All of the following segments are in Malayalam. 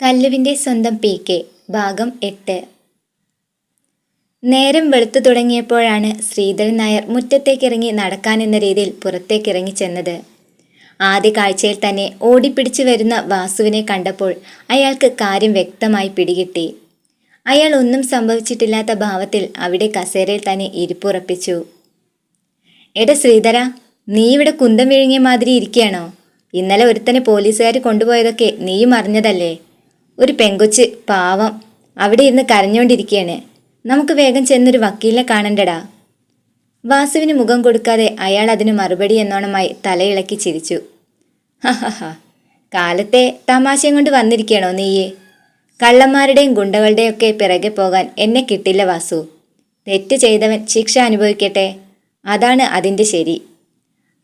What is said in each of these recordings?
കല്ലുവിന്റെ സ്വന്തം പി കെ ഭാഗം എട്ട്. നേരം വെളുത്തു തുടങ്ങിയപ്പോഴാണ് ശ്രീധരൻ നായർ മുറ്റത്തേക്കിറങ്ങി നടക്കാനെന്ന രീതിയിൽ പുറത്തേക്കിറങ്ങി ചെന്നത്. ആദ്യ കാഴ്ചയിൽ തന്നെ ഓടിപ്പിടിച്ചു വരുന്ന വാസുവിനെ കണ്ടപ്പോൾ അയാൾക്ക് കാര്യം വ്യക്തമായി പിടികിട്ടി. അയാൾ ഒന്നും സംഭവിച്ചിട്ടില്ലാത്ത ഭാവത്തിൽ അവിടെ കസേരയിൽ തന്നെ ഇരിപ്പുറപ്പിച്ചു. എട ശ്രീധര നീ ഇവിടെ കുന്തം വിഴുങ്ങിയ മാതിരി ഇരിക്കുകയാണോ? ഇന്നലെ ഒരുത്തനെ പോലീസുകാർ കൊണ്ടുപോയതൊക്കെ നീയും അറിഞ്ഞതല്ലേ? ഒരു പെങ്കൊച്ച് പാവം അവിടെ ഇരുന്ന് കരഞ്ഞുകൊണ്ടിരിക്കുകയാണ് നമുക്ക് വേഗം ചെന്നൊരു വക്കീലിനെ കാണണ്ടടാ. വാസുവിന് മുഖം കൊടുക്കാതെ അയാൾ അതിന് മറുപടി എന്നോണമായി തലയിളക്കി ചിരിച്ചു. ഹഹഹ കാലത്തെ തമാശയും കൊണ്ട് വന്നിരിക്കണോ നീയെ? കള്ളന്മാരുടെയും ഗുണ്ടകളുടെയും ഒക്കെ പിറകെ പോകാൻ എന്നെ കിട്ടില്ല വാസു. തെറ്റ് ചെയ്തവൻ ശിക്ഷ അനുഭവിക്കട്ടെ. അതാണ് അതിന്റെ ശരി.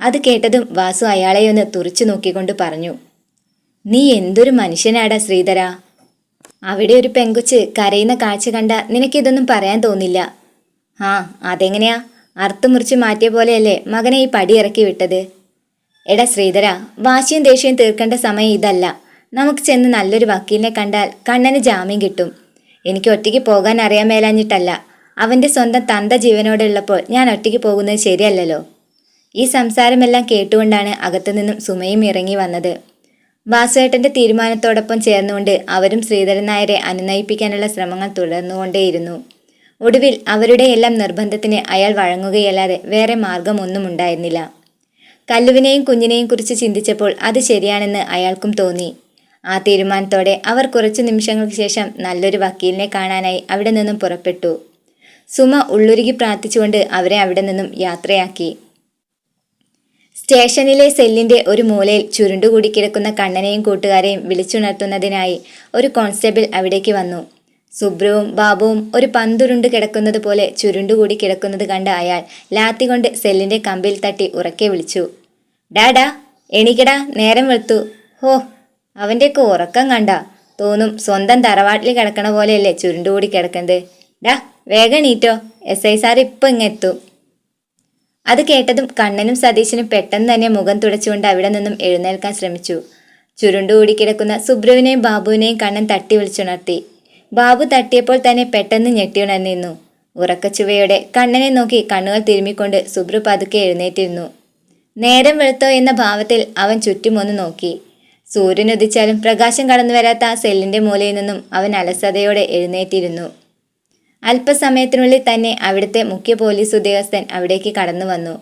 അത് കേട്ടതും വാസു അയാളെയൊന്ന് തുറച്ചു നോക്കിക്കൊണ്ട് പറഞ്ഞു. നീ എന്തൊരു മനുഷ്യനാടാ ശ്രീധര. അവിടെ ഒരു പെങ്കുച്ച് കരയുന്ന കാഴ്ച കണ്ട നിനക്കിതൊന്നും പറയാൻ തോന്നില്ല. ആ അതെങ്ങനെയാ? അർത്ഥം മുറിച്ച് മാറ്റിയ പോലെയല്ലേ മകനെ ഈ പടി ഇറക്കി വിട്ടത്? എടാ ശ്രീധര വാശിയും ദേഷ്യവും തീർക്കേണ്ട സമയം ഇതല്ല. നമുക്ക് ചെന്ന് നല്ലൊരു വക്കീലിനെ കണ്ടാൽ കണ്ണന് ജാമ്യം കിട്ടും. എനിക്ക് ഒറ്റയ്ക്ക് പോകാൻ അറിയാൻ മേലാഞ്ഞിട്ടല്ല. അവന്റെ സ്വന്തം തന്ത ജീവനോടുള്ളപ്പോൾ ഞാൻ ഒറ്റയ്ക്ക് പോകുന്നത് ശരിയല്ലല്ലോ. ഈ സംസാരമെല്ലാം കേട്ടുകൊണ്ടാണ് അകത്തുനിന്നും സുമയും ഇറങ്ങി വന്നത്. വാസുവേട്ടന്റെ തീരുമാനത്തോടൊപ്പം ചേർന്നുകൊണ്ട് അവരും ശ്രീധരൻ നായരെ അനുനയിപ്പിക്കാനുള്ള ശ്രമങ്ങൾ തുടർന്നുകൊണ്ടേയിരുന്നു. ഒടുവിൽ അവരുടെ എല്ലാം നിർബന്ധത്തിന് അയാൾ വഴങ്ങുകയല്ലാതെ വേറെ മാർഗമൊന്നും ഉണ്ടായിരുന്നില്ല കല്ലുവിനെയും കുഞ്ഞിനെയും കുറിച്ച് ചിന്തിച്ചപ്പോൾ അത് ശരിയാണെന്ന് അയാൾക്കും തോന്നി. ആ തീരുമാനത്തോടെ അവർ കുറച്ചു നിമിഷങ്ങൾക്ക് ശേഷം നല്ലൊരു വക്കീലിനെ കാണാനായി അവിടെ നിന്നും പുറപ്പെട്ടു. സുമ ഉള്ളുരുകി പ്രാർത്ഥിച്ചുകൊണ്ട് അവരെ അവിടെ നിന്നും യാത്രയാക്കി. സ്റ്റേഷനിലെ സെല്ലിന്റെ ഒരു മൂലയിൽ ചുരുണ്ടുകൂടി കിടക്കുന്ന കണ്ണനെയും കൂട്ടുകാരെയും വിളിച്ചുണർത്തുന്നതിനായി ഒരു കോൺസ്റ്റബിൾ അവിടേക്ക് വന്നു. സുബ്രുവും ബാബുവും ഒരു പന്തുരുണ്ട് കിടക്കുന്നത് പോലെ ചുരുണ്ടുകൂടി കിടക്കുന്നത് കണ്ട അയാൾ ലാത്തി കൊണ്ട് സെല്ലിന്റെ കമ്പിൽ തട്ടി ഉറക്കെ വിളിച്ചു. ഡാഡാ എണീക്കടാ നേരം വെളുത്തു. ഹോ അവന്റെയൊക്കെ ഉറക്കം കണ്ട. തോന്നും സ്വന്തം തറവാട്ടിൽ കിടക്കണ പോലെയല്ലേ ചുരുണ്ടുകൂടി കിടക്കുന്നത്. ഡാ വേഗം നീറ്റോ എസ് ഐ സാർ ഇപ്പം ഇങ്ങെത്തും. അത് കേട്ടതും കണ്ണനും സതീശനും പെട്ടെന്ന് തന്നെ മുഖം തുടച്ചുകൊണ്ട് അവിടെ നിന്നും എഴുന്നേൽക്കാൻ ശ്രമിച്ചു. ചുരുണ്ടുകൂടി കിടക്കുന്ന സുബ്രുവിനെയും ബാബുവിനെയും കണ്ണൻ തട്ടി വിളിച്ചുണർത്തി. ബാബു തട്ടിയപ്പോൾ തന്നെ പെട്ടെന്ന് ഞെട്ടിയുണർന്നിരുന്നു ഉറക്കച്ചുവയോടെ കണ്ണനെ നോക്കി കണ്ണുകൾ തിരുമ്മിക്കൊണ്ട് സുബ്രു പതുക്കെ എഴുന്നേറ്റിരുന്നു. നേരം വെളുത്തോ എന്ന ഭാവത്തിൽ അവൻ ചുറ്റുമൊന്ന് നോക്കി. സൂര്യൻ ഉദിച്ചാലും പ്രകാശം കടന്നു വരാത്ത ആ സെല്ലിന്റെ മൂലയിൽ നിന്നും അവൻ അലസതയോടെ എഴുന്നേറ്റിരുന്നു. അല്പസമയത്തിനുള്ളിൽ തന്നെ അവിടുത്തെ മുഖ്യ പോലീസ് ഉദ്യോഗസ്ഥൻ അവിടേക്ക് കടന്നു വന്നു.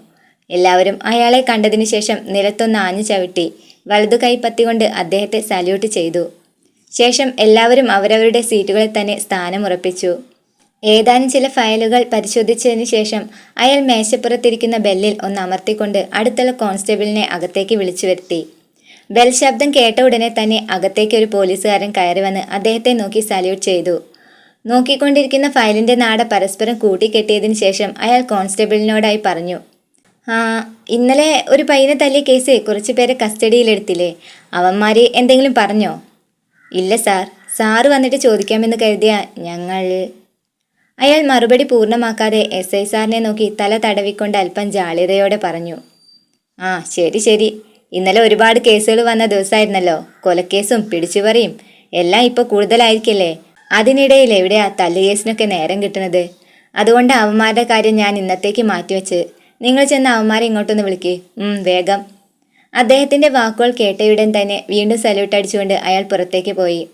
എല്ലാവരും അയാളെ കണ്ടതിനു ശേഷം നിലത്തൊന്ന് ആഞ്ഞു ചവിട്ടി വലതു കൈപ്പത്തികൊണ്ട് അദ്ദേഹത്തെ സല്യൂട്ട് ചെയ്തു. ശേഷം എല്ലാവരും അവരവരുടെ സീറ്റുകളിൽ തന്നെ സ്ഥാനമുറപ്പിച്ചു. ഏതാനും ചില ഫയലുകൾ പരിശോധിച്ചതിന് ശേഷം അയാൾ മേശപ്പുറത്തിരിക്കുന്ന ബെല്ലിൽ ഒന്ന് അമർത്തിക്കൊണ്ട് അടുത്തുള്ള കോൺസ്റ്റബിളിനെ അകത്തേക്ക് വിളിച്ചു വരുത്തി. ബെൽ ശബ്ദം കേട്ട ഉടനെ തന്നെ അകത്തേക്ക് ഒരു പോലീസുകാരൻ കയറി വന്ന് അദ്ദേഹത്തെ നോക്കി സല്യൂട്ട് ചെയ്തു. നോക്കിക്കൊണ്ടിരിക്കുന്ന ഫയലിന്റെ നാട പരസ്പരം കൂട്ടിക്കെട്ടിയതിന് ശേഷം അയാൾ കോൺസ്റ്റബിളിനോടായി പറഞ്ഞു ആ ഇന്നലെ ഒരു പയ്യനെ തല്ലിയ കേസ് കുറച്ച് പേരെ കസ്റ്റഡിയിലെടുത്തില്ലേ അവന്മാര് എന്തെങ്കിലും പറഞ്ഞോ? ഇല്ല സാർ. സാറ് വന്നിട്ട് ചോദിക്കാമെന്ന് കരുതിയ ഞങ്ങൾ. അയാൾ മറുപടി പൂർണമാക്കാതെ എസ് ഐ സാറിനെ നോക്കി തല തടവിക്കൊണ്ട് അല്പം ജാള്യതയോടെ പറഞ്ഞു ആ ശരി ശരി. ഇന്നലെ ഒരുപാട് കേസുകൾ വന്ന ദിവസമായിരുന്നല്ലോ കൊലക്കേസും പിടിച്ചുപറിയും എല്ലാം ഇപ്പോൾ കൂടുതലായിരിക്കില്ലേ? അതിനിടയിൽ എവിടെയാ തല്ലുകേസിനൊക്കെ നേരം കിട്ടുന്നത്? അതുകൊണ്ട് അവന്മാരുടെ കാര്യം ഞാൻ ഇന്നത്തേക്ക് മാറ്റിവെച്ച്. നിങ്ങൾ ചെന്ന് അവന്മാരെ ഇങ്ങോട്ടൊന്ന് വിളിക്കേ. വേഗം. അദ്ദേഹത്തിന്റെ വാക്കുകൾ കേട്ടയുടൻ തന്നെ വീണ്ടും സല്യൂട്ട് അടിച്ചുകൊണ്ട് അയാൾ പുറത്തേക്ക് പോയി.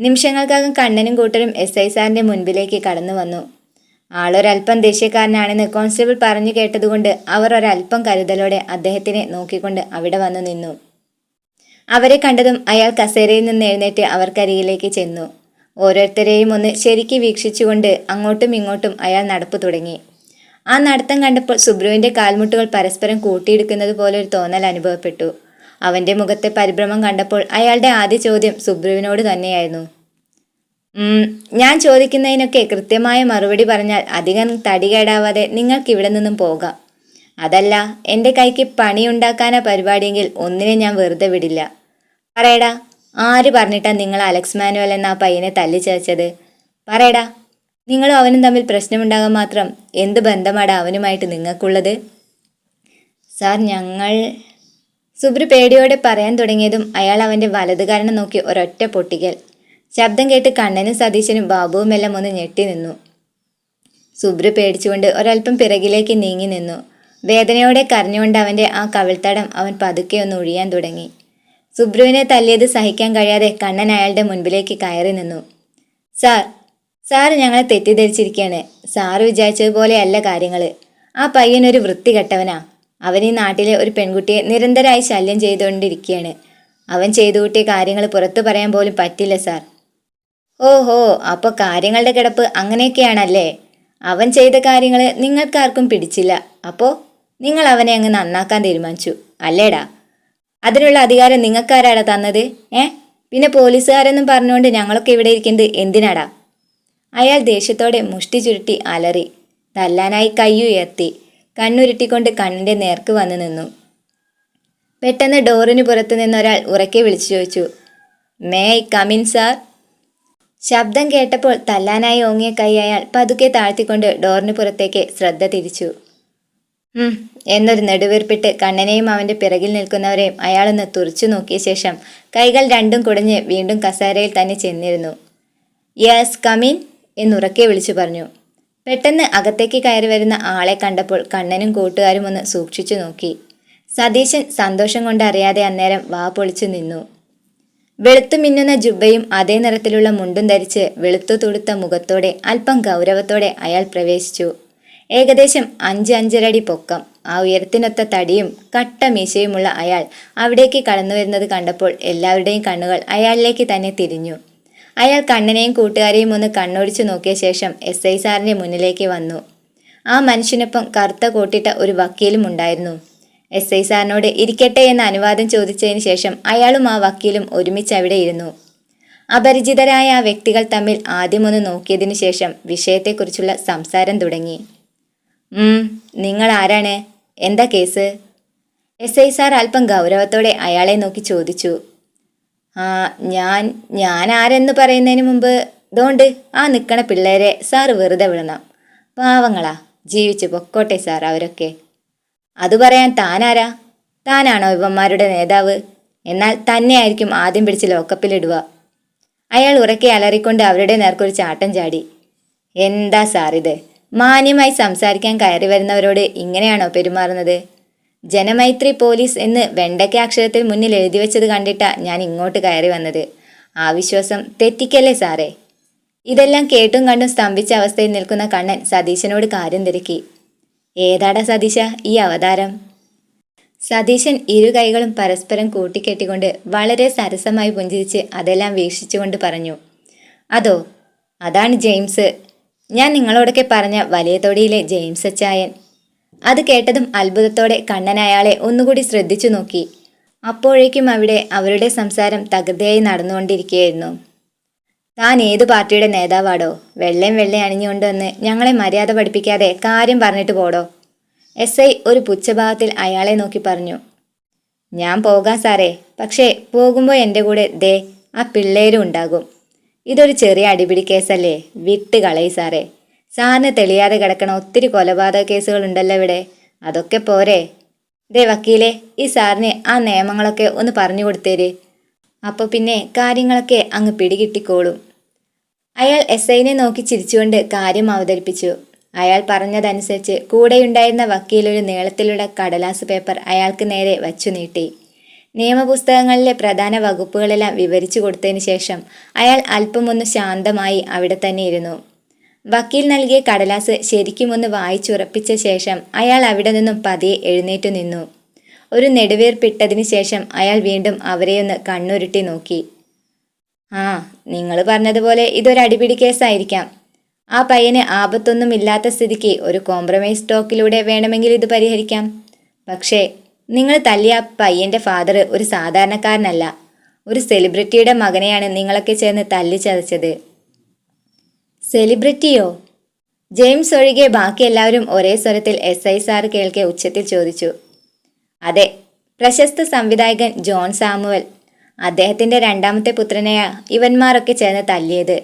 നിമിഷങ്ങൾക്കകം കണ്ണനും കൂട്ടരും എസ് ഐ സാറിന്റെ മുൻപിലേക്ക് കടന്നു വന്നു. ആളൊരൽപ്പം ദേഷ്യക്കാരനാണെന്ന് കോൺസ്റ്റബിൾ പറഞ്ഞു കേട്ടതുകൊണ്ട് അവർ ഒരൽപ്പം കരുതലോടെ അദ്ദേഹത്തിനെ നോക്കിക്കൊണ്ട് അവിടെ വന്നു നിന്നു. അവരെ കണ്ടതും അയാൾ കസേരയിൽ നിന്ന് എഴുന്നേറ്റ് അവർക്കരികിലേക്ക് ചെന്നു. ഓരോരുത്തരെയും ഒന്ന് ശരിക്ക് വീക്ഷിച്ചുകൊണ്ട് അങ്ങോട്ടും ഇങ്ങോട്ടും അയാൾ നടപ്പ് തുടങ്ങി. ആ നടത്തം കണ്ടപ്പോൾ സുബ്രുവിന്റെ കാൽമുട്ടുകൾ പരസ്പരം കൂട്ടിയെടുക്കുന്നത് പോലെ ഒരു തോന്നൽ അനുഭവപ്പെട്ടു. അവന്റെ മുഖത്തെ പരിഭ്രമം കണ്ടപ്പോൾ അയാളുടെ ആദ്യ ചോദ്യം സുബ്രുവിനോട് തന്നെയായിരുന്നു. ഞാൻ ചോദിക്കുന്നതിനൊക്കെ കൃത്യമായ മറുപടി പറഞ്ഞാൽ അധികം തടി കേടാവാതെ നിങ്ങൾക്ക് ഇവിടെ നിന്നും പോകാം. അതല്ല എന്റെ കൈക്ക് പണിയുണ്ടാക്കാനാ പരിപാടിയെങ്കിൽ ഒന്നിനെ ഞാൻ വെറുതെ വിടില്ല. പറയടാ ആര് പറഞ്ഞിട്ടാ നിങ്ങൾ അലക്സ് മാനുവൽ എന്ന ആ പയ്യനെ തല്ലി ചേച്ചത് പറയടാ നിങ്ങളും അവനും തമ്മിൽ പ്രശ്നമുണ്ടാകാൻ മാത്രം എന്ത് ബന്ധമാടാ അവനുമായിട്ട് നിങ്ങൾക്കുള്ളത്? സാർ ഞങ്ങൾ സുബ്രു പേടിയോടെ പറയാൻ തുടങ്ങിയതും അയാൾ അവന്റെ വലതുകാരനെ നോക്കി ഒരൊറ്റ പൊട്ടിക്കൽ. ശബ്ദം കേട്ട് കണ്ണനും സതീശനും ബാബുവും എല്ലാം ഒന്ന് ഞെട്ടി നിന്നു. സുബ്രു പേടിച്ചുകൊണ്ട് ഒരൽപ്പം പിറകിലേക്ക് നീങ്ങി നിന്നു. വേദനയോടെ കരഞ്ഞുകൊണ്ട് അവന്റെ ആ കവിൾത്തടം അവൻ പതുക്കെ ഒന്ന് ഒഴിയാൻ തുടങ്ങി. സുബ്രുവിനെ തല്ലിയത് സഹിക്കാൻ കഴിയാതെ കണ്ണൻ അയാളുടെ മുൻപിലേക്ക് കയറി നിന്നു. സാർ സാറ് ഞങ്ങളെ തെറ്റിദ്ധരിച്ചിരിക്കുകയാണ് സാറ് വിചാരിച്ചതുപോലെയല്ല കാര്യങ്ങൾ ആ പയ്യനൊരു വൃത്തികെട്ടവനാ. അവൻ ഈ നാട്ടിലെ ഒരു പെൺകുട്ടിയെ നിരന്തരമായി ശല്യം ചെയ്തുകൊണ്ടിരിക്കുകയാണ് അവൻ ചെയ്തു കൂട്ടിയ കാര്യങ്ങൾ പുറത്തു പറയാൻ പോലും പറ്റില്ല സാർ. ഓഹോ അപ്പോൾ കാര്യങ്ങളുടെ കിടപ്പ് അങ്ങനെയൊക്കെയാണല്ലേ? അവൻ ചെയ്ത കാര്യങ്ങൾ നിങ്ങൾക്കാർക്കും പിടിച്ചില്ല. അപ്പോൾ നിങ്ങൾ അവനെ അങ്ങ് നന്നാക്കാൻ തീരുമാനിച്ചു. അല്ലേടാ? അതിനുള്ള അധികാരം നിങ്ങൾക്കാരാടാ തന്നത് ഏ? പിന്നെ പോലീസുകാരെന്നും പറഞ്ഞുകൊണ്ട് ഞങ്ങളൊക്കെ ഇവിടെ ഇരിക്കുന്നത് എന്തിനാടാ? അയാൾ ദേഷ്യത്തോടെ മുഷ്ടി ചുരുട്ടി അലറി. തല്ലാനായി കൈയുയർത്തി കണ്ണുരുട്ടിക്കൊണ്ട് കണ്ണിന്റെ നേർക്ക് വന്നു നിന്നു. പെട്ടെന്ന് ഡോറിന് പുറത്തു നിന്നൊരാൾ ഉറക്കെ വിളിച്ചു ചോദിച്ചു. മേ ഐ കമിൻ സാർ ശബ്ദം കേട്ടപ്പോൾ തല്ലാനായി ഓങ്ങിയ കൈ അയാൾ പതുക്കെ താഴ്ത്തിക്കൊണ്ട് ഡോറിന് പുറത്തേക്ക് ശ്രദ്ധ തിരിച്ചു. എന്നൊരു നെടുവീർപ്പിട്ട് കണ്ണനെയും അവന്റെ പിറകിൽ നിൽക്കുന്നവരെയും അയാളൊന്ന് തുറച്ചു നോക്കിയ ശേഷം കൈകൾ രണ്ടും കുടഞ്ഞ് വീണ്ടും കസേരയിൽ തന്നെ ചെന്നിരുന്നു. യെസ് കമിൻ എന്നുറക്കെ വിളിച്ചു പറഞ്ഞു. പെട്ടെന്ന് അകത്തേക്ക് കയറി വരുന്ന ആളെ കണ്ടപ്പോൾ കണ്ണനും കൂട്ടുകാരും ഒന്ന് സൂക്ഷിച്ചു നോക്കി. സതീശൻ സന്തോഷം കൊണ്ടറിയാതെ അന്നേരം വാ പൊളിച്ചു നിന്നു. വെളുത്തു മിന്നുന്ന ജുബയും അതേ നിറത്തിലുള്ള മുണ്ടും ധരിച്ച് വെളുത്തു തുടുത്ത മുഖത്തോടെ അല്പം ഗൗരവത്തോടെ അയാൾ പ്രവേശിച്ചു. ഏകദേശം അഞ്ച് അഞ്ചരടി പൊക്കം. ആ ഉയരത്തിനൊത്ത തടിയും കട്ട മീശയുമുള്ള അയാൾ അവിടേക്ക് കടന്നു വരുന്നത് കണ്ടപ്പോൾ എല്ലാവരുടെയും കണ്ണുകൾ അയാളിലേക്ക് തന്നെ തിരിഞ്ഞു. അയാൾ കണ്ണനെയും കൂട്ടുകാരെയും ഒന്ന് കണ്ണോടിച്ചു നോക്കിയ ശേഷം എസ് ഐ സാറിന്റെ മുന്നിലേക്ക് വന്നു. ആ മനുഷ്യനൊപ്പം കറുത്ത കോട്ടിട്ട ഒരു വക്കീലും ഉണ്ടായിരുന്നു. എസ് ഐ സാറിനോട് ഇരിക്കട്ടെ എന്ന അനുവാദം ചോദിച്ചതിന് ശേഷം അയാളും ആ വക്കീലും ഒരുമിച്ച് അവിടെ ഇരുന്നു. അപരിചിതരായ ആ വ്യക്തികൾ തമ്മിൽ ആദ്യമൊന്ന് നോക്കിയതിനു ശേഷം വിഷയത്തെക്കുറിച്ചുള്ള സംസാരം തുടങ്ങി. നിങ്ങൾ ആരാണ് എന്താ കേസ്? എസ് ഐ സാർ അല്പം ഗൗരവത്തോടെ അയാളെ നോക്കി ചോദിച്ചു. ആ ഞാൻ ഞാൻ ആരെന്ന് പറയുന്നതിന് മുമ്പ് ഇതുകൊണ്ട് ആ നിൽക്കണ പിള്ളേരെ സാർ വെറുതെ വിടണം. പാവങ്ങളാ ജീവിച്ചു പൊക്കോട്ടെ സാർ അവരൊക്കെ. അത് പറയാൻ താനാരാ? താനാണോ ഇവന്മാരുടെ നേതാവ്? എന്നാൽ തന്നെയായിരിക്കും ആദ്യം പിടിച്ച് ലോക്കപ്പിലിടുക അയാൾ ഉറക്കെ അലറിക്കൊണ്ട് അവരുടെ നേർക്കൊരു ചാട്ടം ചാടി. എന്താ സാർ ഇത്? മാന്യമായി സംസാരിക്കാൻ കയറി വരുന്നവരോട് ഇങ്ങനെയാണോ പെരുമാറുന്നത്? ജനമൈത്രി പോലീസ് എന്ന് വെണ്ടയ്ക്ക അക്ഷരത്തിൽ മുന്നിൽ എഴുതി വെച്ചത് കണ്ടിട്ടാ ഞാൻ ഇങ്ങോട്ട് കയറി വന്നത്. ആ വിശ്വാസം തെറ്റിക്കല്ലേ സാറേ? ഇതെല്ലാം കേട്ടും കണ്ടും സ്തംഭിച്ച അവസ്ഥയിൽ നിൽക്കുന്ന കണ്ണൻ സതീശനോട് കാര്യം തിരക്കി. ഏതാടാ സതീശ ഈ അവതാരം? സതീശൻ ഇരു കൈകളും പരസ്പരം കൂട്ടിക്കെട്ടിക്കൊണ്ട് വളരെ സരസമായി പുഞ്ചിരിച്ച് അതെല്ലാം വീക്ഷിച്ചുകൊണ്ട് പറഞ്ഞു. അതോ അതാണ് ജെയിംസ്. ഞാൻ നിങ്ങളോടൊക്കെ പറഞ്ഞ വലിയ തൊടിയിലെ ജെയിംസ് അച്ചായൻ. അത് കേട്ടതും അത്ഭുതത്തോടെ കണ്ണൻ അയാളെ ഒന്നുകൂടി ശ്രദ്ധിച്ചു നോക്കി. അപ്പോഴേക്കും അവിടെ അവരുടെ സംസാരം തകൃതിയായി നടന്നുകൊണ്ടിരിക്കുകയായിരുന്നു. താൻ ഏതു പാർട്ടിയുടെ നേതാവാടോ? വെള്ളയും വെള്ളയും അണിഞ്ഞുകൊണ്ട് വന്ന് ഞങ്ങളെ മര്യാദ പഠിപ്പിക്കാതെ കാര്യം പറഞ്ഞിട്ട് പോടോ? എസ് ഐ ഒരു പുച്ഛഭാവത്തിൽ അയാളെ നോക്കി പറഞ്ഞു. ഞാൻ പോകാം സാറേ. പക്ഷേ പോകുമ്പോൾ എന്റെ കൂടെ ദേ ആ പിള്ളേരും ഉണ്ടാകും. ഇതൊരു ചെറിയ അടിപിടി കേസല്ലേ? വിട്ട് കളയി സാറേ. സാറിന് തെളിയാതെ കിടക്കണ ഒത്തിരി കൊലപാതക കേസുകൾ ഉണ്ടല്ലോ ഇവിടെ. അതൊക്കെ പോരെ. ദേ വക്കീലെ ഈ സാറിന് ആ നിയമങ്ങളൊക്കെ ഒന്ന് പറഞ്ഞു കൊടുത്തേര്. അപ്പോൾ പിന്നെ കാര്യങ്ങളൊക്കെ അങ്ങ് പിടികിട്ടിക്കോളും. അയാൾ എസ് ഐനെ നോക്കി ചിരിച്ചുകൊണ്ട് കാര്യം അവതരിപ്പിച്ചു. അയാൾ പറഞ്ഞതനുസരിച്ച് കൂടെയുണ്ടായിരുന്ന വക്കീലൊരു നീളത്തിലുള്ള കടലാസ് പേപ്പർ അയാൾക്ക് നേരെ വച്ചു നീട്ടി. നിയമപുസ്തകങ്ങളിലെ പ്രധാന വകുപ്പുകളെല്ലാം വിവരിച്ചു കൊടുത്തതിന് ശേഷം അയാൾ അല്പമൊന്ന് ശാന്തമായി അവിടെ തന്നെ ഇരുന്നു വക്കീൽ നൽകിയ കടലാസ് ശരിക്കും ഒന്ന് വായിച്ചുറപ്പിച്ച ശേഷം അയാൾ അവിടെ നിന്നും പതിയെ എഴുന്നേറ്റു നിന്നു. ഒരു നെടുവേർപ്പിട്ടതിന് ശേഷം അയാൾ വീണ്ടും അവരെയൊന്ന് കണ്ണുരുട്ടി നോക്കി. ആ നിങ്ങൾ പറഞ്ഞതുപോലെ ഇതൊരു അടിപിടി കേസായിരിക്കാം. ആ പയ്യന് ആപത്തൊന്നും ഇല്ലാത്ത സ്ഥിതിക്ക് ഒരു കോംപ്രമൈസ് ടോക്കിലൂടെ വേണമെങ്കിൽ ഇത് പരിഹരിക്കാം. പക്ഷേ നിങ്ങൾ തല്ലിയ പയ്യന്റെ ഫാദർ ഒരു സാധാരണക്കാരനല്ല. ഒരു സെലിബ്രിറ്റിയുടെ മകനെയാണ് നിങ്ങളൊക്കെ ചേർന്ന് തല്ലി ചതച്ചത്. സെലിബ്രിറ്റിയോ ജെയിംസ് ഒഴികെ ബാക്കി എല്ലാവരും ഒരേ സ്വരത്തിൽ എസ് ഐ സാർ കേൾക്കെ ഉച്ചത്തിൽ ചോദിച്ചു. അതെ പ്രശസ്ത സംവിധായകൻ ജോൺ സാമുവൽ അദ്ദേഹത്തിന്റെ രണ്ടാമത്തെ പുത്രനെയാ ഇവന്മാരൊക്കെ ചേർന്ന് തല്ലിയത്.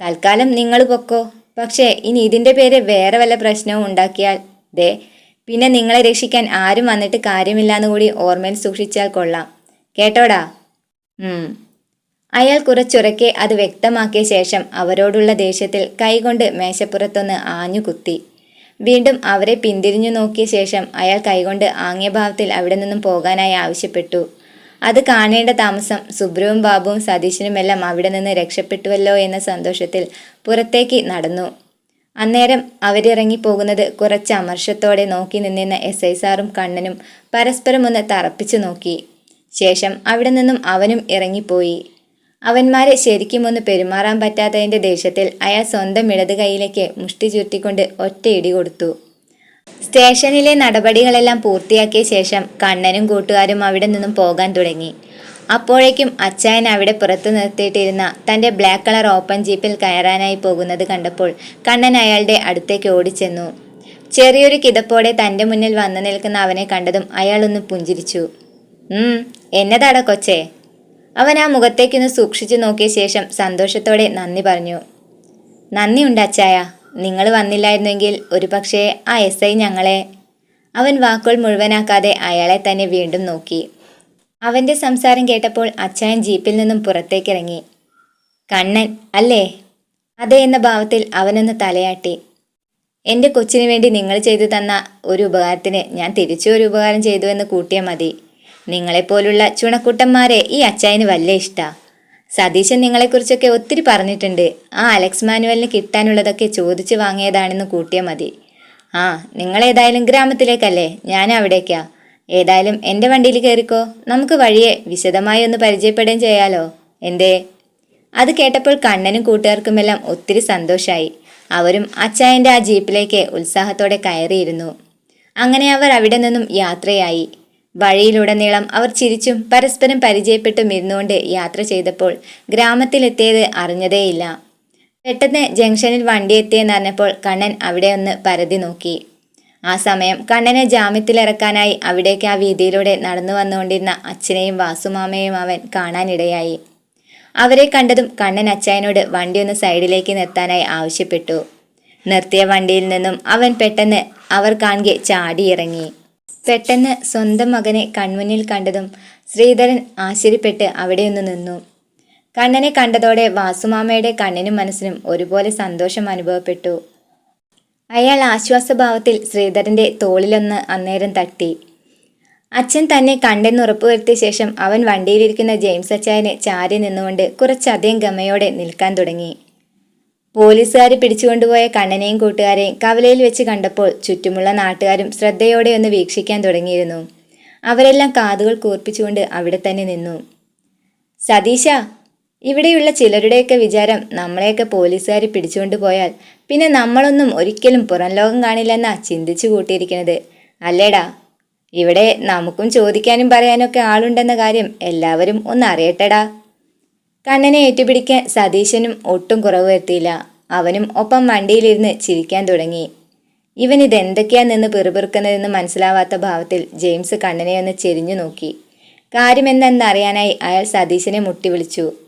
തൽക്കാലം നിങ്ങൾ പൊക്കോ. പക്ഷേ ഇനി ഇതിന്റെ പേര് വേറെ വല്ല പ്രശ്നവും ഉണ്ടാക്കിയാൽ ദേ പിന്നെ നിങ്ങളെ രക്ഷിക്കാൻ ആരും വന്നിട്ട് കാര്യമില്ലാന്ന് കൂടി ഓർമ്മയിൽ സൂക്ഷിച്ചാൽ കൊള്ളാം. കേട്ടോടാ? അയാൾ കുറച്ചുറക്കെ അത് വ്യക്തമാക്കിയ ശേഷം അവരോടുള്ള ദേഷ്യത്തിൽ കൈകൊണ്ട് മേശപ്പുറത്തൊന്ന് ആഞ്ഞു കുത്തി വീണ്ടും അവരെ പിന്തിരിഞ്ഞു നോക്കിയ ശേഷം അയാൾ കൈകൊണ്ട് ആംഗ്യഭാവത്തിൽ അവിടെ നിന്നും പോകാനായി ആവശ്യപ്പെട്ടു. അത് കാണേണ്ട താമസം സുബ്രുവും ബാബുവും സതീശനുമെല്ലാം അവിടെ നിന്ന് രക്ഷപ്പെട്ടുവല്ലോ എന്ന സന്തോഷത്തിൽ പുറത്തേക്ക് നടന്നു. അന്നേരം അവരിറങ്ങി പോകുന്നത് കുറച്ച് അമർഷത്തോടെ നോക്കി നിന്നിരുന്ന എസ് ഐ സാറും കണ്ണനും പരസ്പരം ഒന്ന് തറപ്പിച്ചു നോക്കി. ശേഷം അവിടെ നിന്നും അവനും ഇറങ്ങിപ്പോയി. അവന്മാരെ ശരിക്കും ഒന്ന് പെരുമാറാൻ പറ്റാത്തതിന്റെ ദേഷ്യത്തിൽ അയാൾ സ്വന്തം ഇടത് കൈയിലേക്ക് മുഷ്ടി ചുരുട്ടിക്കൊണ്ട് ഒറ്റയിടി കൊടുത്തു. സ്റ്റേഷനിലെ നടപടികളെല്ലാം പൂർത്തിയാക്കിയ ശേഷം കണ്ണനും കൂട്ടുകാരും അവിടെ നിന്നും പോകാൻ തുടങ്ങി. അപ്പോഴേക്കും അച്ചായൻ അവിടെ പുറത്തു നിർത്തിയിട്ടിരുന്ന തന്റെ ബ്ലാക്ക് കളർ ഓപ്പൺ ജീപ്പിൽ കയറാനായി പോകുന്നത് കണ്ടപ്പോൾ കണ്ണൻ അയാളുടെ അടുത്തേക്ക് ഓടിച്ചെന്നു. ചെറിയൊരു കിതപ്പോടെ തന്റെ മുന്നിൽ വന്നു നിൽക്കുന്ന അവനെ കണ്ടതും അയാളൊന്ന് പുഞ്ചിരിച്ചു. എന്നതാട കൊച്ചേ? അവൻ ആ മുഖത്തേക്കൊന്ന് സൂക്ഷിച്ചു നോക്കിയ ശേഷം സന്തോഷത്തോടെ നന്ദി പറഞ്ഞു. നന്ദിയുണ്ട് അച്ചായ. നിങ്ങൾ വന്നില്ലായിരുന്നെങ്കിൽ ഒരുപക്ഷേ ആ എസ് ഐ ഞങ്ങളെ. അവൻ വാക്കുകൾ മുഴുവനാക്കാതെ അയാളെ തന്നെ വീണ്ടും നോക്കി. അവന്റെ സംസാരം കേട്ടപ്പോൾ അച്ചായൻ ജീപ്പിൽ നിന്നും പുറത്തേക്കിറങ്ങി. കണ്ണൻ അല്ലേ? അതെ എന്ന ഭാവത്തിൽ അവനൊന്ന് തലയാട്ടി. എന്റെ കൊച്ചിന് വേണ്ടി നിങ്ങൾ ചെയ്തു തന്ന ഒരു ഉപകാരത്തിന് ഞാൻ തിരിച്ചു ഒരു ഉപകാരം ചെയ്തു എന്ന് കൂട്ടിയാൽ മതി. നിങ്ങളെപ്പോലുള്ള ചുണക്കുട്ടന്മാരെ ഈ അച്ചായന് വല്ല ഇഷ്ടാ? സതീശൻ നിങ്ങളെക്കുറിച്ചൊക്കെ ഒത്തിരി പറഞ്ഞിട്ടുണ്ട്. ആ അലക്സ് മാനുവലിന് കിട്ടാനുള്ളതൊക്കെ ചോദിച്ചു വാങ്ങിയതാണെന്ന് കൂട്ടിയ മതി. ആ നിങ്ങളേതായാലും ഗ്രാമത്തിലേക്കല്ലേ? ഞാൻ അവിടേക്കാ. ഏതായാലും എന്റെ വണ്ടിയിൽ കയറിക്കോ നമുക്ക് വഴിയെ വിശദമായി ഒന്ന് പരിചയപ്പെടുകയും ചെയ്യാലോ. എന്തേ? അത് കേട്ടപ്പോൾ കണ്ണനും കൂട്ടുകാർക്കുമെല്ലാം ഒത്തിരി സന്തോഷമായി അവരും അച്ചായന്റെ ആ ജീപ്പിലേക്ക് ഉത്സാഹത്തോടെ കയറിയിരുന്നു. അങ്ങനെ അവർ അവിടെ നിന്നും യാത്രയായി. വഴിയിലുടനീളം അവർ ചിരിച്ചും പരസ്പരം പരിചയപ്പെട്ടും ഇരുന്നുകൊണ്ട് യാത്ര ചെയ്തപ്പോൾ ഗ്രാമത്തിലെത്തിയത് അറിഞ്ഞതേയില്ല. പെട്ടെന്ന് ജംഗ്ഷനിൽ വണ്ടി എത്തിയെന്നറിഞ്ഞപ്പോൾ കണ്ണൻ അവിടെ ഒന്ന് പരതി നോക്കി. ആ സമയം കണ്ണനെ ജാമ്യത്തിലിറക്കാനായി അവിടേക്ക് ആ വീതിയിലൂടെ നടന്നു വന്നുകൊണ്ടിരുന്ന അച്ഛനെയും വാസുമാമയും അവൻ കാണാനിടയായി. അവരെ കണ്ടതും കണ്ണൻ അച്ചായനോട് വണ്ടി ഒന്ന് സൈഡിലേക്ക് നിർത്താനായി ആവശ്യപ്പെട്ടു. നിർത്തിയ വണ്ടിയിൽ നിന്നും അവൻ പെട്ടെന്ന് അവർ കാണുകെ ചാടിയിറങ്ങി. പെട്ടെന്ന് സ്വന്തം മകനെ കൺമുന്നിൽ കണ്ടതും ശ്രീധരൻ ആശ്ചര്യപ്പെട്ട് അവിടെയൊന്ന് നിന്നു. കണ്ണനെ കണ്ടതോടെ വാസുമാമയുടെ കണ്ണിനും മനസ്സിനും ഒരുപോലെ സന്തോഷം അനുഭവപ്പെട്ടു. അയാൾ ആശ്വാസഭാവത്തിൽ ശ്രീധരന്റെ തോളിലൊന്ന് അന്നേരം തട്ടി. അച്ഛൻ തന്നെ കണ്ടെന്ന് ഉറപ്പുവരുത്തിയ ശേഷം അവൻ വണ്ടിയിലിരിക്കുന്ന ജെയിംസ് അച്ചായനെ ചാരി നിന്നുകൊണ്ട് കുറച്ചധികം ഗമയോടെ നിൽക്കാൻ തുടങ്ങി. പോലീസുകാർ പിടിച്ചുകൊണ്ടുപോയ കണ്ണനെയും കൂട്ടുകാരെയും കവലയിൽ വെച്ച് കണ്ടപ്പോൾ ചുറ്റുമുള്ള നാട്ടുകാരും ശ്രദ്ധയോടെ ഒന്ന് വീക്ഷിക്കാൻ തുടങ്ങിയിരുന്നു. അവരെല്ലാം കാതുകൾ കൂർപ്പിച്ചുകൊണ്ട് അവിടെ തന്നെ നിന്നു. സതീശ ഇവിടെയുള്ള ചിലരുടെയൊക്കെ വിചാരം നമ്മളെയൊക്കെ പോലീസുകാർ പിടിച്ചുകൊണ്ട് പോയാൽ പിന്നെ നമ്മളൊന്നും ഒരിക്കലും പുറം ലോകം കാണില്ലെന്നാ ചിന്തിച്ചു കൂട്ടിയിരിക്കുന്നത്. അല്ലേടാ ഇവിടെ നമുക്കും ചോദിക്കാനും പറയാനൊക്കെ ആളുണ്ടെന്ന കാര്യം എല്ലാവരും ഒന്ന് അറിയട്ടെടാ. കണ്ണനെ ഏറ്റുപിടിക്കാൻ സതീശനും ഒട്ടും കുറവ് വരുത്തിയില്ല. അവനും ഒപ്പം വണ്ടിയിലിരുന്ന് ചിരിക്കാൻ തുടങ്ങി. ഇവൻ ഇതെന്തൊക്കെയാ നിന്ന് പിറുപിറുക്കുന്നതെന്ന് മനസ്സിലാവാത്ത ഭാവത്തിൽ ജെയിംസ് കണ്ണനെ ഒന്ന് ചെരിഞ്ഞു നോക്കി. കാര്യമെന്തെന്നറിയാനായി അയാൾ സതീശനെ മുട്ടി വിളിച്ചു.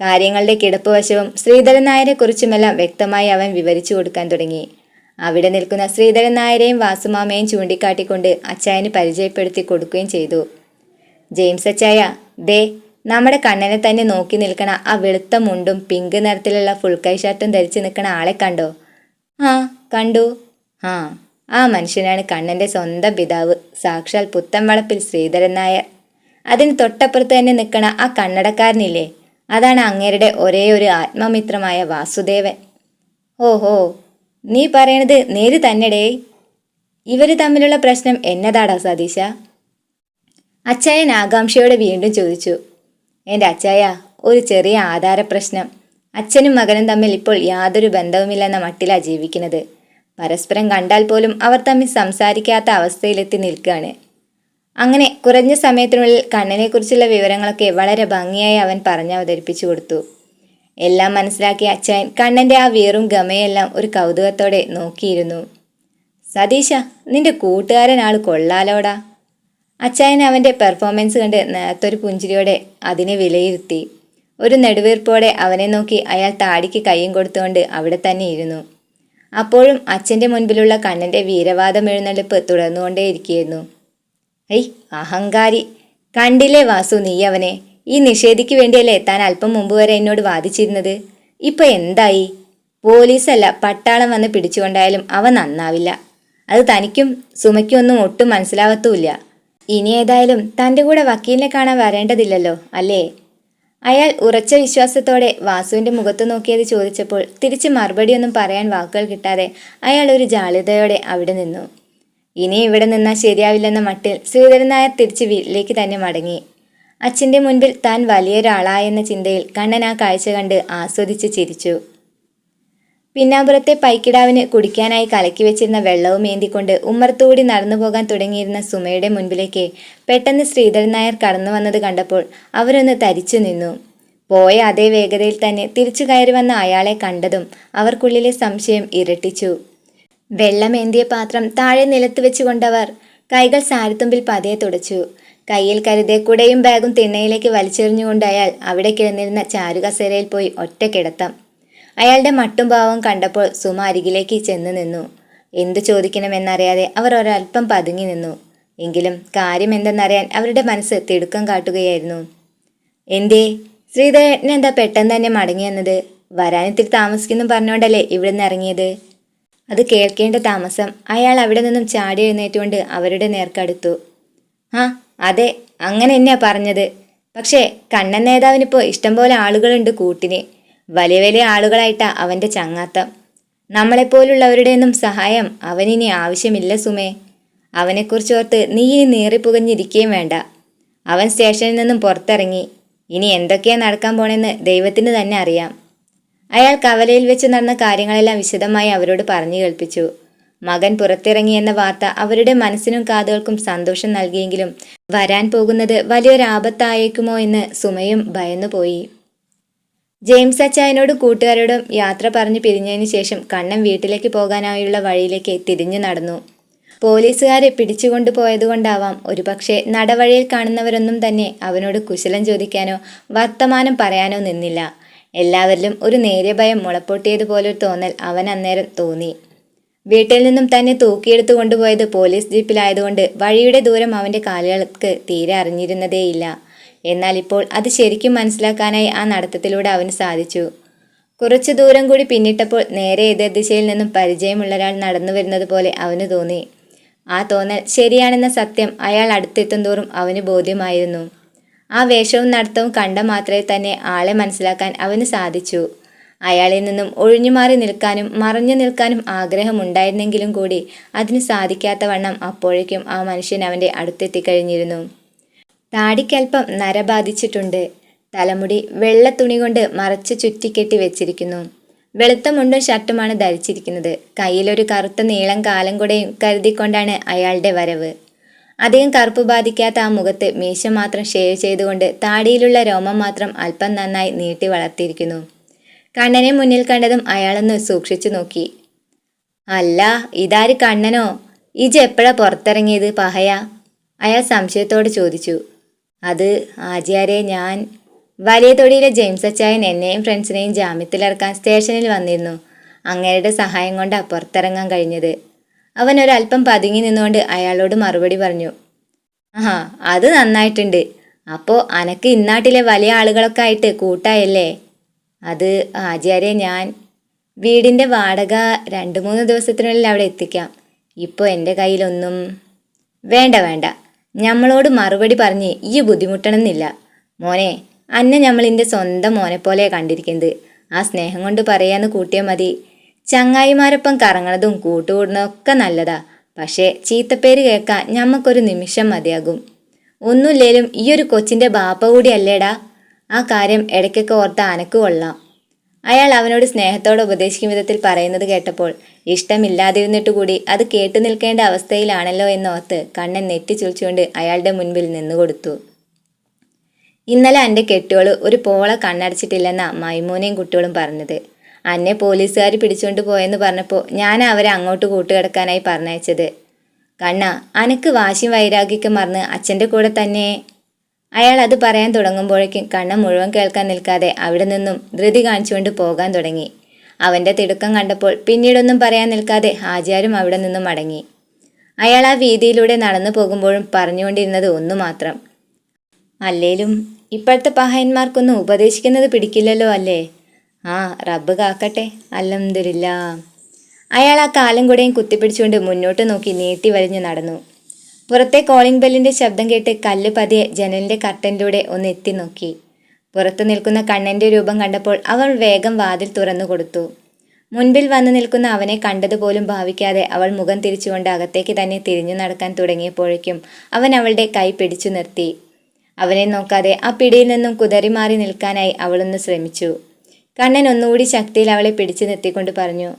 കാര്യങ്ങളുടെ കിടപ്പ് വശവും ശ്രീധരൻ നായരെ കുറിച്ചുമെല്ലാം വ്യക്തമായി അവൻ വിവരിച്ചു കൊടുക്കാൻ തുടങ്ങി. അവിടെ നിൽക്കുന്ന ശ്രീധരൻ നായരെയും വാസുമാമയും ചൂണ്ടിക്കാട്ടിക്കൊണ്ട് അച്ചായന് പരിചയപ്പെടുത്തി കൊടുക്കുകയും ചെയ്തു. ജെയിംസ് അച്ചായ ദേ നമ്മുടെ കണ്ണനെ തന്നെ നോക്കി നിൽക്കണ ആ വെളുത്ത മുണ്ടും പിങ്ക് നിറത്തിലുള്ള ഫുൾ കൈ ഷർട്ടും ധരിച്ച് നിൽക്കണ ആളെ കണ്ടോ? ആ കണ്ടു. ആ ആ മനുഷ്യനാണ് കണ്ണന്റെ സ്വന്തം പിതാവ് സാക്ഷാൽ പുത്തൻ വളപ്പിൽ ശ്രീധരൻ നായർ. അതിന് തൊട്ടപ്പുറത്ത് തന്നെ നിൽക്കണ ആ കണ്ണടക്കാരനില്ലേ? അതാണ് അങ്ങേരുടെ ഒരേ ഒരു ആത്മമിത്രമായ വാസുദേവൻ. ഓഹോ നീ പറയണത് നേര് തന്നെടേ. ഇവർ തമ്മിലുള്ള പ്രശ്നം എന്നതാടാ സതീശ? അച്ചായൻ ആകാംക്ഷയോടെ വീണ്ടും ചോദിച്ചു. എന്റെ അച്ചായ ഒരു ചെറിയ ആധാര പ്രശ്നം. അച്ഛനും മകനും തമ്മിൽ ഇപ്പോൾ യാതൊരു ബന്ധവുമില്ലെന്ന മട്ടിലാണ് ജീവിക്കുന്നത്. പരസ്പരം കണ്ടാൽ പോലും അവർ തമ്മിൽ സംസാരിക്കാത്ത അവസ്ഥയിലെത്തി നിൽക്കുകയാണ്. അങ്ങനെ കുറഞ്ഞ സമയത്തിനുള്ളിൽ കണ്ണനെക്കുറിച്ചുള്ള വിവരങ്ങളൊക്കെ വളരെ ഭംഗിയായി അവൻ പറഞ്ഞ് അവതരിപ്പിച്ചു കൊടുത്തു. എല്ലാം മനസ്സിലാക്കിയ അച്ചായൻ കണ്ണന്റെ ആ വീറും ഗമയെല്ലാം ഒരു കൗതുകത്തോടെ നോക്കിയിരുന്നു. സതീശ നിന്റെ കൂട്ടുകാരൻ ആൾ കൊള്ളാലോടാ. അച്ചായൻ അവന്റെ പെർഫോമൻസ് കണ്ട് നേരത്തൊരു പുഞ്ചിരിയോടെ അതിനെ വിലയിരുത്തി. ഒരു നെടുവീർപ്പോടെ അവനെ നോക്കി അയാൾ താടിക്ക് കൈയും കൊടുത്തുകൊണ്ട് അവിടെ തന്നെ ഇരുന്നു. അപ്പോഴും അച്ഛന്റെ മുൻപിലുള്ള കണ്ണന്റെ വീരവാദം എഴുന്നള്ളിപ്പ് തുടർന്നുകൊണ്ടേയിരിക്കുകയായിരുന്നു ഐ അഹങ്കാരി. കണ്ടില്ലേ വാസു നീ അവനെ? ഈ നിഷേധിക്ക് വേണ്ടിയല്ലേ താൻ അല്പം മുമ്പ് വരെ എന്നോട് വാദിച്ചിരുന്നത്? ഇപ്പൊ എന്തായി? പോലീസല്ല പട്ടാളം വന്ന് പിടിച്ചുകൊണ്ടായാലും അവ നന്നാവില്ല. അത് തനിക്കും സുമയ്ക്കും ഒന്നും ഒട്ടും മനസ്സിലാവത്തുമില്ല ഇനി ഏതായാലും തന്റെ കൂടെ വക്കീലിനെ കാണാൻ വരേണ്ടതില്ലല്ലോ അല്ലേ? അയാൾ ഉറച്ച വിശ്വാസത്തോടെ വാസുവിന്റെ മുഖത്ത് നോക്കിയത് ചോദിച്ചപ്പോൾ തിരിച്ച് മറുപടിയൊന്നും പറയാൻ വാക്കുകൾ കിട്ടാതെ അയാൾ ഒരു ജാള്യതയോടെ അവിടെ നിന്നു. ഇനി ഇവിടെ നിന്നാൽ ശരിയാവില്ലെന്ന മട്ടിൽ ശ്രീധരൻ നായർ തിരിച്ച് വീട്ടിലേക്ക് തന്നെ മടങ്ങി. അച്ഛന്റെ മുൻപിൽ താൻ വലിയൊരാളായെന്ന ചിന്തയിൽ കണ്ണൻ ആ കാഴ്ച കണ്ട് ആസ്വദിച്ച് ചിരിച്ചു. പിന്നാമ്പുറത്തെ പൈക്കിടാവിന് കുടിക്കാനായി കലക്കി വെച്ചിരുന്ന വെള്ളവും ഏന്തിക്കൊണ്ട് ഉമ്മർത്തുകൂടി നടന്നു പോകാൻ തുടങ്ങിയിരുന്ന സുമയുടെ മുൻപിലേക്ക് പെട്ടെന്ന് ശ്രീധരൻ നായർ കടന്നു വന്നത് കണ്ടപ്പോൾ അവരൊന്ന് തരിച്ചു നിന്നു. പോയ അതേ വേഗതയിൽ തന്നെ തിരിച്ചു കയറി വന്ന അയാളെ കണ്ടതും അവർക്കുള്ളിലെ സംശയം ഇരട്ടിച്ചു. വെള്ളമേന്തിയ പാത്രം താഴെ നിലത്ത് വെച്ചുകൊണ്ടവർ കൈകൾ സാരത്തുമ്പിൽ പതയെ തുടച്ചു. കയ്യിൽ കരുതെ കുടയും ബാഗും തിണ്ണയിലേക്ക് വലിച്ചെറിഞ്ഞുകൊണ്ട് അവിടെ കിടന്നിരുന്ന ചാരുകസേരയിൽ പോയി ഒറ്റ കിടത്തം. അയാളുടെ മട്ടും ഭാവവും കണ്ടപ്പോൾ സുമ അരികിലേക്ക് ചെന്ന് നിന്നു. എന്തു ചോദിക്കണമെന്നറിയാതെ അവർ ഒരൽപ്പം പതുങ്ങി നിന്നു. എങ്കിലും കാര്യം എന്തെന്നറിയാൻ അവരുടെ മനസ്സ് തിടുക്കം കാട്ടുകയായിരുന്നു. എന്തേ? ശ്രീധരൻ എന്താ പെട്ടെന്ന് തന്നെ മടങ്ങി വന്നത് വരാനിത്തിരി താമസിക്കുന്നു പറഞ്ഞുകൊണ്ടല്ലേ ഇവിടുന്ന് ഇറങ്ങിയത്? അത് കേൾക്കേണ്ട താമസം. അയാൾ അവിടെ നിന്നും ചാടി എഴുന്നേറ്റുകൊണ്ട് അവരുടെ നേർക്കടുത്തു. ആ അതെ അങ്ങനെ തന്നെയാ പറഞ്ഞത്. പക്ഷേ കണ്ണൻ നേതാവിനിപ്പോൾ ഇഷ്ടംപോലെ ആളുകളുണ്ട് കൂട്ടിന്. വലിയ വലിയ ആളുകളായിട്ടാ അവന്റെ ചങ്ങാത്തം. നമ്മളെപ്പോലുള്ളവരുടെയൊന്നും സഹായം അവനിനി ആവശ്യമില്ല സുമേ. അവനെക്കുറിച്ച് ഓർത്ത് നീ ഇനി നീറിപ്പുകഞ്ഞിരിക്കുകയും വേണ്ട. അവൻ സ്റ്റേഷനിൽ നിന്നും പുറത്തിറങ്ങി. ഇനി എന്തൊക്കെയാ നടക്കാൻ പോണെന്ന് ദൈവത്തിന് തന്നെ അറിയാം. അയാൾ കവലയിൽ വെച്ച് നടന്ന കാര്യങ്ങളെല്ലാം വിശദമായി അവരോട് പറഞ്ഞു കേൾപ്പിച്ചു. മകൻ പുറത്തിറങ്ങി എന്ന വാർത്ത അവരുടെ മനസ്സിനും കാതുകൾക്കും സന്തോഷം നൽകിയെങ്കിലും വരാൻ പോകുന്നത് വലിയൊരു ആപത്തായേക്കുമോ എന്ന് സുമയും ഭയന്നുപോയി ജെയിംസ് അച്ചായനോട് കൂട്ടുകാരോടും യാത്ര പറഞ്ഞു പിരിഞ്ഞതിന് ശേഷം കണ്ണൻ വീട്ടിലേക്ക് പോകാനായുള്ള വഴിയിലേക്ക് തിരിഞ്ഞു നടന്നു. പോലീസുകാരെ പിടിച്ചുകൊണ്ടു പോയതുകൊണ്ടാവാം ഒരുപക്ഷെ നടവഴിയിൽ കാണുന്നവരൊന്നും തന്നെ അവനോട് കുശലം ചോദിക്കാനോ വർത്തമാനം പറയാനോ നിന്നില്ല. എല്ലാവരിലും ഒരു നേരിയ ഭയം മുളപ്പൊട്ടിയതുപോലൊരു തോന്നൽ അവൻ അന്നേരം തോന്നി. വീട്ടിൽ നിന്നും തന്നെ തൂക്കിയെടുത്തു കൊണ്ടുപോയത് പോലീസ് ജീപ്പിലായതുകൊണ്ട് വഴിയുടെ ദൂരം അവന്റെ കാലുകൾക്ക് തീരെ അറിഞ്ഞിരുന്നതേയില്ല. എന്നാൽ ഇപ്പോൾ അത് ശരിക്കും മനസ്സിലാക്കാനായി ആ നടത്തത്തിലൂടെ അവന് സാധിച്ചു. കുറച്ചു ദൂരം കൂടി പിന്നിട്ടപ്പോൾ നേരെ എതിർ ദിശയിൽ നിന്നും പരിചയമുള്ള ഒരാൾ നടന്നു വരുന്നത് പോലെ അവന് തോന്നി. ആ തോന്നൽ ശരിയാണെന്ന സത്യം അയാൾ അടുത്തെത്തും തോറും അവന് ബോധ്യമായിരുന്നു. ആ വേഷവും നടത്തവും കണ്ട മാത്രമേ തന്നെ ആളെ മനസ്സിലാക്കാൻ അവന് സാധിച്ചു. അയാളിൽ നിന്നും ഒഴിഞ്ഞു മാറി നിൽക്കാനും മറഞ്ഞു നിൽക്കാനും ആഗ്രഹമുണ്ടായിരുന്നെങ്കിലും കൂടി അതിന് സാധിക്കാത്ത വണ്ണം അപ്പോഴേക്കും ആ മനുഷ്യൻ അവന്റെ അടുത്തെത്തിക്കഴിഞ്ഞിരുന്നു. താടിക്കൽപ്പം നര ബാധിച്ചിട്ടുണ്ട്. തലമുടി വെള്ള തുണി കൊണ്ട് മറച്ച് ചുറ്റിക്കെട്ടി വെച്ചിരിക്കുന്നു. വെളുത്ത മുണ്ടും ഷർട്ടുമാണ് ധരിച്ചിരിക്കുന്നത്. കയ്യിലൊരു കറുത്ത നീളം കാലം കൂടെയും കരുതിക്കൊണ്ടാണ് അയാളുടെ വരവ്. അധികം കറുപ്പ് ബാധിക്കാത്ത ആ മുഖത്ത് മീശ മാത്രം ഷേവ് ചെയ്തുകൊണ്ട് താടിയിലുള്ള രോമം മാത്രം അല്പം നന്നായി നീട്ടി വളർത്തിയിരിക്കുന്നു. കണ്ണനെ മുന്നിൽ കണ്ടതും അയാളൊന്ന് സൂക്ഷിച്ചു നോക്കി. അല്ല ഇതാര് കണ്ണനോ? ഇജ് എപ്പോഴാ പുറത്തിറങ്ങിയത് പഹയ? അയാൾ സംശയത്തോട് ചോദിച്ചു. അത് ആചാര്യെ ഞാൻ വലിയ തൊടിയിലെ ജെയിംസ് അച്ചായൻ എന്നെയും ഫ്രണ്ട്സിനെയും ജാമ്യത്തിലിറക്കാൻ സ്റ്റേഷനിൽ വന്നിരുന്നു. അങ്ങേരുടെ സഹായം കൊണ്ടാണ് പുറത്തിറങ്ങാൻ കഴിഞ്ഞത്. അവൻ ഒരല്പം പതുങ്ങി നിന്നുകൊണ്ട് അയാളോട് മറുപടി പറഞ്ഞു ആഹാ അത് നന്നായിട്ടുണ്ട്. അപ്പോ അനക്ക് ഇന്നാട്ടിലെ വലിയ ആളുകളൊക്കെ ആയിട്ട് കൂട്ടായല്ലേ? അത് ആചാര്യ ഞാൻ വീടിന്റെ വാടക രണ്ട് മൂന്ന് ദിവസത്തിനുള്ളിൽ അവിടെ എത്തിക്കാം. ഇപ്പോൾ എന്റെ കയ്യിലൊന്നും വേണ്ട വേണ്ട. നമ്മളോട് മറുപടി പറഞ്ഞ് ഈ ബുദ്ധിമുട്ടണമെന്നില്ല. മോനെ അന്നെ നമ്മളിന്റെ സ്വന്തം മോനെ പോലെ കണ്ടിരിക്കുന്നത്. ആ സ്നേഹം കൊണ്ട് പറയാന്ന് കൂട്ടിയാൽ മതി. ചങ്ങായിമാരൊപ്പം കറങ്ങണതും കൂട്ടുകൂടുന്നതൊക്കെ നല്ലതാ. പക്ഷേ ചീത്തപ്പേര് കേൾക്കാൻ ഞമ്മക്കൊരു നിമിഷം മതിയാകും. ഒന്നുമില്ലേലും ഈ ഒരു കൊച്ചിന്റെ ബാപ്പ കൂടിയല്ലേടാ? ആ കാര്യം ഇടയ്ക്കൊക്കെ ഓർത്ത് അനക്ക് കൊള്ളാം. അയാൾ അവനോട് സ്നേഹത്തോടെ ഉപദേശിക്കും വിധത്തിൽ പറയുന്നത് കേട്ടപ്പോൾ ഇഷ്ടമില്ലാതിരുന്നിട്ട് കൂടി അത് കേട്ടു നിൽക്കേണ്ട അവസ്ഥയിലാണല്ലോ എന്നോർത്ത് കണ്ണൻ നെറ്റി ചുളിച്ചുകൊണ്ട് അയാളുടെ മുൻപിൽ നിന്നുകൊടുത്തു ഇന്നലെ എന്റെ കെട്ടുകൾ ഒരു പോള കണ്ണടച്ചിട്ടില്ലെന്ന മൈമൂനയും കുട്ടികളും പറഞ്ഞത്. അന്നെ പോലീസുകാർ പിടിച്ചുകൊണ്ട് പോയെന്ന് പറഞ്ഞപ്പോൾ ഞാൻ അവരെ അങ്ങോട്ട് കൂട്ടുകിടക്കാനായി പറഞ്ഞയച്ചത്. കണ്ണ അനക്ക് വാശിയും വൈരാഗ്യൊക്കെ മറന്ന് അച്ഛന്റെ കൂടെ തന്നെ. അയാൾ അത് പറയാൻ തുടങ്ങുമ്പോഴേക്കും കണ്ണ മുഴുവൻ കേൾക്കാൻ നിൽക്കാതെ അവിടെ നിന്നും ധൃതി കാണിച്ചുകൊണ്ട് പോകാൻ തുടങ്ങി. അവന്റെ തിടുക്കം കണ്ടപ്പോൾ പിന്നീടൊന്നും പറയാൻ നിൽക്കാതെ ഹാജിയാരും അവിടെ നിന്നും മടങ്ങി. അയാൾ ആ വീതിയിലൂടെ നടന്നു പോകുമ്പോഴും പറഞ്ഞുകൊണ്ടിരുന്നത് ഒന്നു മാത്രം. അല്ലേലും ഇപ്പോഴത്തെ പഹയന്മാർക്കൊന്നും ഉപദേശിക്കുന്നത് പിടിക്കില്ലല്ലോ അല്ലേ? ആ റബ്ബ് കാക്കട്ടെ. അലഹമില്ല അയാൾ ആ കാലം കൂടെയും കുത്തിപ്പിടിച്ചുകൊണ്ട് മുന്നോട്ട് നോക്കി നീട്ടി വലിഞ്ഞു നടന്നു. പുറത്തെ കോളിംഗ് ബെല്ലിന്റെ ശബ്ദം കേട്ട് കല്ല് പതിയെ ജനലിന്റെ കർട്ടനിലൂടെ ഒന്ന് എത്തി നോക്കി. പുറത്തു നിൽക്കുന്ന കണ്ണന്റെ രൂപം കണ്ടപ്പോൾ അവൾ വേഗം വാതിൽ തുറന്നു കൊടുത്തു. മുൻപിൽ വന്നു നിൽക്കുന്ന അവനെ കണ്ടതുപോലും ഭാവിക്കാതെ അവൾ മുഖം തിരിച്ചുകൊണ്ട് അകത്തേക്ക് തന്നെ തിരിഞ്ഞു നടക്കാൻ തുടങ്ങിയപ്പോഴേക്കും അവൻ അവളുടെ കൈ പിടിച്ചു നിർത്തി. അവനെ നോക്കാതെ ആ പിടിയിൽ നിന്നും കുതറി മാറി നിൽക്കാനായി അവളൊന്ന് ശ്രമിച്ചു. കണ്ണൻ ഒന്നുകൂടി ശക്തിയിൽ അവളെ പിടിച്ചു നിർത്തിക്കൊണ്ട് പറഞ്ഞു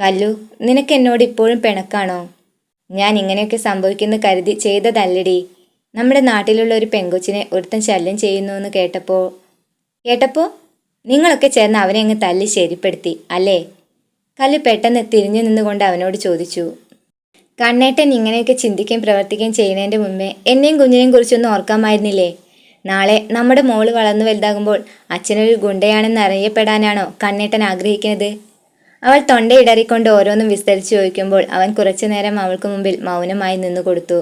കല്ലു നിനക്ക് എന്നോട് ഇപ്പോഴും പിണക്കാണോ? ഞാൻ ഇങ്ങനെയൊക്കെ സംഭവിക്കുന്നു കരുതി ചെയ്തതല്ലടി. നമ്മുടെ നാട്ടിലുള്ള ഒരു പെങ്കൊച്ചിനെ ഒരുത്തൻ ശല്യം ചെയ്യുന്നു എന്ന് കേട്ടപ്പോൾ കേട്ടപ്പോൾ നിങ്ങളൊക്കെ ചേർന്ന് അവനെ അങ്ങ് തല്ലി ശരിപ്പെടുത്തി അല്ലേ? കല്ലു പെട്ടെന്ന് തിരിഞ്ഞു നിന്നുകൊണ്ട് അവനോട് ചോദിച്ചു കണ്ണേട്ടൻ ഇങ്ങനെയൊക്കെ ചിന്തിക്കുകയും പ്രവർത്തിക്കുകയും ചെയ്യുന്നതിന്റെ മുമ്പേ എന്നെയും കുഞ്ഞിനെയും കുറിച്ചൊന്നും ഓർക്കാമായിരുന്നില്ലേ? നാളെ നമ്മുടെ മോൾ വളർന്നു വലുതാകുമ്പോൾ അച്ഛനൊരു ഗുണ്ടയാണെന്ന് അറിയപ്പെടാനാണോ കണ്ണേട്ടൻ ആഗ്രഹിക്കുന്നത്? അവൾ തൊണ്ടയിടറിക്കൊണ്ട് ഓരോന്നും വിസ്തരിച്ചു ചോദിക്കുമ്പോൾ അവൻ കുറച്ചു നേരം അവൾക്ക് മുമ്പിൽ മൗനമായി നിന്നു കൊടുത്തു.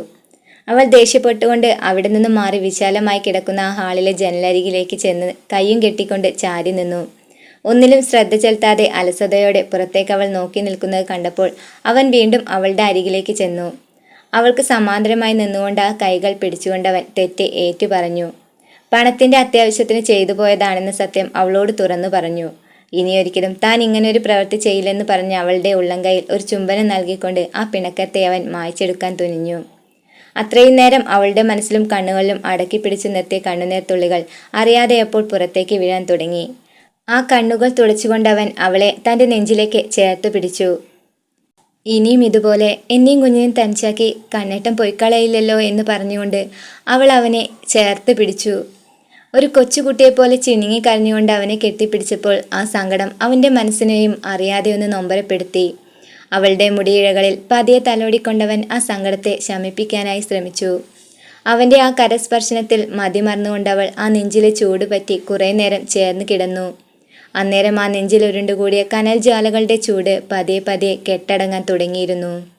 അവൾ ദേഷ്യപ്പെട്ടുകൊണ്ട് അവിടെ നിന്നും മാറി വിശാലമായി കിടക്കുന്ന ആ ഹാളിലെ ജനലരികിലേക്ക് ചെന്ന് കൈയും കെട്ടിക്കൊണ്ട് ചാരി നിന്നു. ഒന്നിലും ശ്രദ്ധ ചെലുത്താതെ അലസതയോടെ പുറത്തേക്ക് അവൾ നോക്കി നിൽക്കുന്നത് കണ്ടപ്പോൾ അവൻ വീണ്ടും അവളുടെ അരികിലേക്ക് ചെന്നു. അവൾക്ക് സമാന്തരമായി നിന്നുകൊണ്ട് ആ കൈകൾ പിടിച്ചുകൊണ്ടവൻ തെറ്റ് ഏറ്റു പറഞ്ഞു. പണത്തിന്റെ അത്യാവശ്യത്തിന് ചെയ്തു പോയതാണെന്ന സത്യം അവളോട് തുറന്നു പറഞ്ഞു. ഇനിയൊരിക്കലും താൻ ഇങ്ങനൊരു പ്രവൃത്തി ചെയ്യില്ലെന്ന് പറഞ്ഞ അവളുടെ ഉള്ളംകൈയിൽ ഒരു ചുംബനം നൽകിക്കൊണ്ട് ആ പിണക്കത്തെ അവൻ മായ്ച്ചെടുക്കാൻ തുനിഞ്ഞു. അത്രയും നേരം അവളുടെ മനസ്സിലും കണ്ണുകളിലും അടക്കി പിടിച്ചു നിർത്തിയ കണ്ണുനീർ തുള്ളികൾ അറിയാതെ എപ്പോൾ പുറത്തേക്ക് വീഴാൻ തുടങ്ങി. ആ കണ്ണുകൾ തുളച്ചുകൊണ്ടവൻ അവളെ തന്റെ നെഞ്ചിലേക്ക് ചേർത്ത് പിടിച്ചു. ഇനിയും ഇതുപോലെ എന്നെയും കുഞ്ഞിനെയും തനിച്ചാക്കി കണ്ണേട്ടം പൊയ്ക്കളയില്ലല്ലോ എന്ന് പറഞ്ഞുകൊണ്ട് അവൾ അവനെ ചേർത്ത് പിടിച്ചു. ഒരു കൊച്ചുകുട്ടിയെപ്പോലെ ചിണുങ്ങി കരഞ്ഞുകൊണ്ട് അവനെ കെട്ടിപ്പിടിച്ചപ്പോൾ ആ സങ്കടം അവന്റെ മനസ്സിനെയും അറിയാതെ ഒന്ന് നൊമ്പരപ്പെടുത്തി. അവളുടെ മുടിയിഴകളിൽ പതിയെ തലോടിക്കൊണ്ടവൻ ആ സങ്കടത്തെ ശമിപ്പിക്കാനായി ശ്രമിച്ചു. അവന്റെ ആ കരസ്പർശനത്തിൽ മതിമറന്നുകൊണ്ടവൾ ആ നെഞ്ചിലെ ചൂട് പറ്റി കുറേ നേരം ചേർന്ന് കിടന്നു. അന്നേരം ആ നെഞ്ചിലുരുണ്ടുകൂടിയ കനൽ ജാലകളുടെ ചൂട് പതിയെ പതിയെ കെട്ടടങ്ങാൻ തുടങ്ങിയിരുന്നു.